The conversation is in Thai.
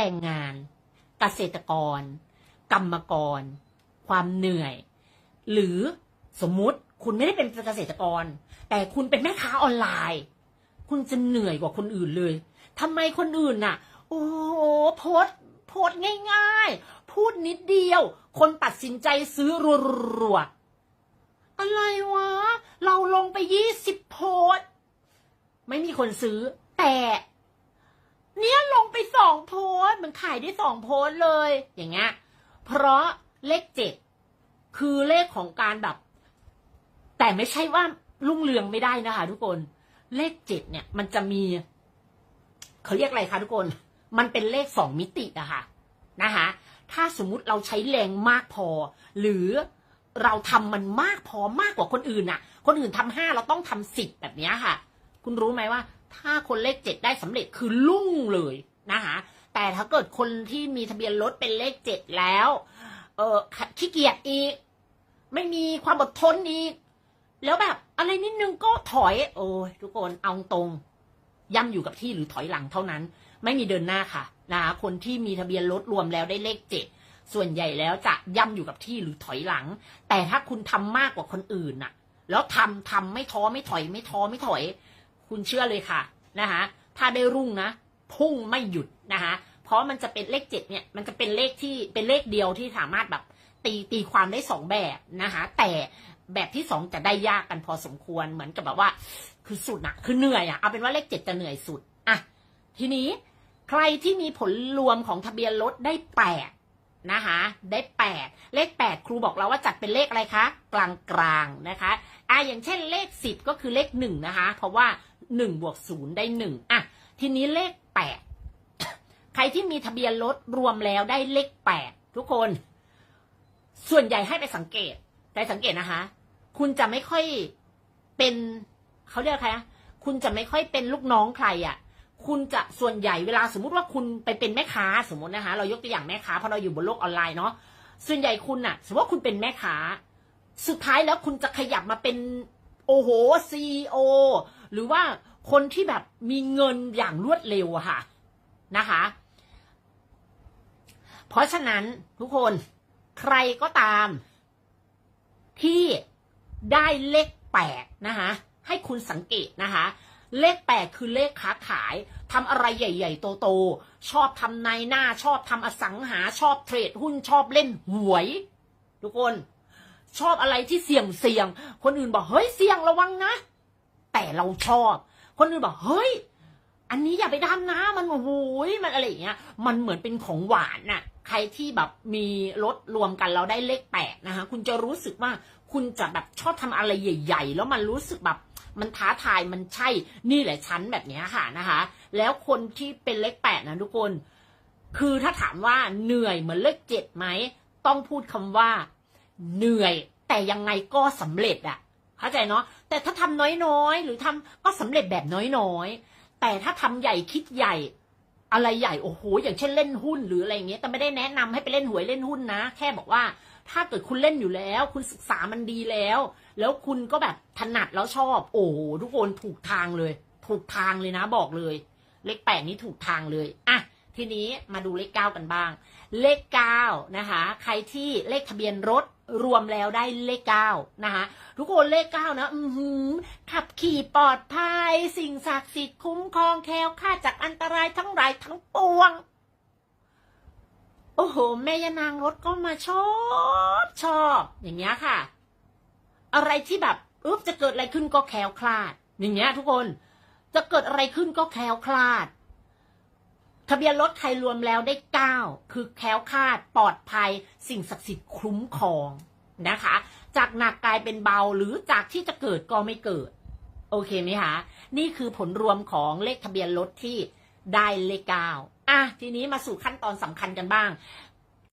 แรงงาน เกษตรกร กรรมกร ความเหนื่อย หรือสมมุติคุณไม่ได้เป็นเกษตรกร แต่คุณเป็นแม่ค้าออนไลน์ คุณจะเหนื่อยกว่าคนอื่นเลยทำไมคนอื่นน่ะ โอ้โหโพสโพสง่าย ๆ พูดนิดเดียว คนตัดสินใจซื้อรัวๆอะไรวะ เราลงไปยี่สิบโพสไม่มีคนซื้อ แต่ เนี่ยลงไปสองโพสมันขายได้สองโพสเลย อย่างเงี้ย เพราะเลขเจ็ดคือเลขของการแบบ แต่ไม่ใช่ว่ารุ่งเรืองไม่ได้นะคะทุกคน เลขเจ็ดเนี่ย มันจะมี เขาเรียกอะไรคะทุกคน มันเป็นเลขสองมิติอะค่ะนะคะถ้าสมมุติเราใช้แรงมากพอ หรือเราทำมันมากพอมากกว่าคนอื่นน่ะ คนอื่นทำห้าเราต้องทำสิบแบบเนี้ยค่ะ คุณรู้ไหมว่า ถ้าคนเลขเจ็ดได้สำเร็จคือลุ่งเลยนะคะแต่ถ้าเกิดคนที่มีทะเบียนรถเป็นเลขเจ็ดแล้ว เออขี้เกียจอีก ไม่มีความอดทนอีก แล้วแบบอะไรนิดนึงก็ถอย โอ้ยทุกคนเอาตรง ย่ำอยู่กับที่หรือถอยหลังเท่านั้น ไม่มีเดินหน้าค่ะนะคะคนที่มีทะเบียนรถรวมแล้วได้เลขเจ็ดส่วนใหญ่แล้วจะย่ำอยู่กับที่หรือถอยหลัง แต่ถ้าคุณทำมากกว่าคนอื่นน่ะ แล้วทำทำไม่ท้อไม่ถอยไม่ท้อไม่ถอย คุณเชื่อเลยค่ะนะคะถ้าได้รุ่งนะ พุ่งไม่หยุดนะคะเพราะมันจะเป็นเลขเจ็ดเนี่ยมันจะเป็นเลขที่เป็นเลขเดียวที่สามารถแบบตีตีความได้สองแบบนะคะแต่แบบที่สองจะได้ยากกันพอสมควรเหมือนกับแบบว่า คือสุดอะคือเหนื่อยอะเอาเป็นว่าเลขเจ็ดจะเหนื่อยสุดอะทีนี้ใครที่มีผลรวมของทะเบียนรถได้แปด นะคะได้แปดเลขแปดครูบอกเราว่าจัดเป็นเลขอะไรคะ กลางกลางนะคะอะอย่างเช่นเลขสิบก็คือเลขหนึ่งนะคะ เพราะว่าหนึ่งบวกศูนย์ได้หนึ่งอะ ทีนี้เลขแปดใครที่มีทะเบียนรถรวมแล้วได้เลขแปดทุกคน ส่วนใหญ่ให้ไปสังเกตไปสังเกตนะคะ คุณจะไม่ค่อยเป็นเขาเรียกใครอะคุณจะไม่ค่อยเป็นลูกน้องใครอะ่ะ คุณจะส่วนใหญ่เวลาสมมติว่าคุณไปเป็นแม่ค้าสมมตินะคะ เรายกตัวอย่างแม่ค้าเพราะเราอยู่บนโลกออนไลน์เนาะส่วนใหญ่คุณอะ่ะสมมติว่าคุณเป็นแม่ค้า สุดท้ายแล้วคุณจะขยับมาเป็นโอ้โหซีโอหรือว่าคนที่แบบมีเงินอย่างรวดเร็วอะค่ะนะคะ เพราะฉะนั้นทุกคนใครก็ตาม ที่ได้เลขแปดนะคะ ให้คุณสังเกตนะคะ เลขแปดคือเลขค้าขายทำอะไรใหญ่ๆโตๆชอบทำนายหน้าชอบทำอสังหาชอบเทรดหุ้นชอบเล่นหวย ทุกคนชอบอะไรที่เสี่ยงเสี่ยงๆคนอื่นบอกเฮ้ยเสี่ยงระวังนะ แต่เราชอบ คนอื่นบอกเฮ้ย อันนี้อย่าไปทำนะ มันโอ้โหยมันอะไรอย่างเงี้ย มันเหมือนเป็นของหวานน่ะ ใครที่แบบมีรถรวมกันแล้วได้เลขแปดนะคะ คุณจะรู้สึกว่าคุณจะแบบชอบทำอะไรใหญ่ ๆ แล้วมันรู้สึกแบบ มันท้าทายมันใช่นี่แหละชั้นแบบนี้ค่ะนะคะ แล้วคนที่เป็นเลขแปดนะทุกคน คือถ้าถามว่าเหนื่อยเหมือนเลขเจ็ดไหมต้องพูดคำว่า เหนื่อยแต่ยังไงก็สำเร็จอะเข้าใจเนาะแต่ถ้าทำน้อยๆ หรือทำก็สำเร็จแบบน้อยๆ แต่ถ้าทำใหญ่คิดใหญ่อะไรใหญ่โอ้โหอย่างเช่นเล่นหุ้นหรืออะไรอย่างเงี้ยแต่ไม่ได้แนะนำให้ไปเล่นหวยเล่นหุ้นนะ แค่บอกว่า ถ้าเกิดคุณเล่นอยู่แล้ว คุณศึกษามันดีแล้ว แล้วคุณก็แบบถนัดแล้วชอบ โอ้โหทุกคนถูกทางเลย ถูกทางเลยนะบอกเลย เลขแปดนี้ถูกทางเลยอะทีนี้มาดูเลขเก้ากันบ้าง เลขเก้านะคะ ใครที่เลขทะเบียนรถรวมแล้วได้เลขเก้านะคะทุกคนเลขเก้านะ อือหือขับขี่ปลอดภัย สิ่งศักดิ์สิทธิ์คุ้มครองแคล้วคลาดจากอันตรายทั้งหลายทั้งปวง โอ้โห แม่ยานางรถก็มาชอบชอบ อย่างเงี้ยค่ะ อะไรที่แบบอึ๊บจะเกิดอะไรขึ้นก็แคล้วคลาด อย่างเงี้ย ทุกคนจะเกิดอะไรขึ้นก็แคล้วคลาด ทะเบียนรถใครรวมแล้วได้เก้าคือแคล้วคลาดปลอดภัย สิ่งศักดิ์สิทธิ์คุ้มครองนะคะ จากหนักกลายเป็นเบาหรือจากที่จะเกิดก็ไม่เกิด โอเคไหมคะนี่คือผลรวมของเลขทะเบียนรถที่ ได้เลขเก้าอะทีนี้มาสู่ขั้นตอนสำคัญกันบ้าง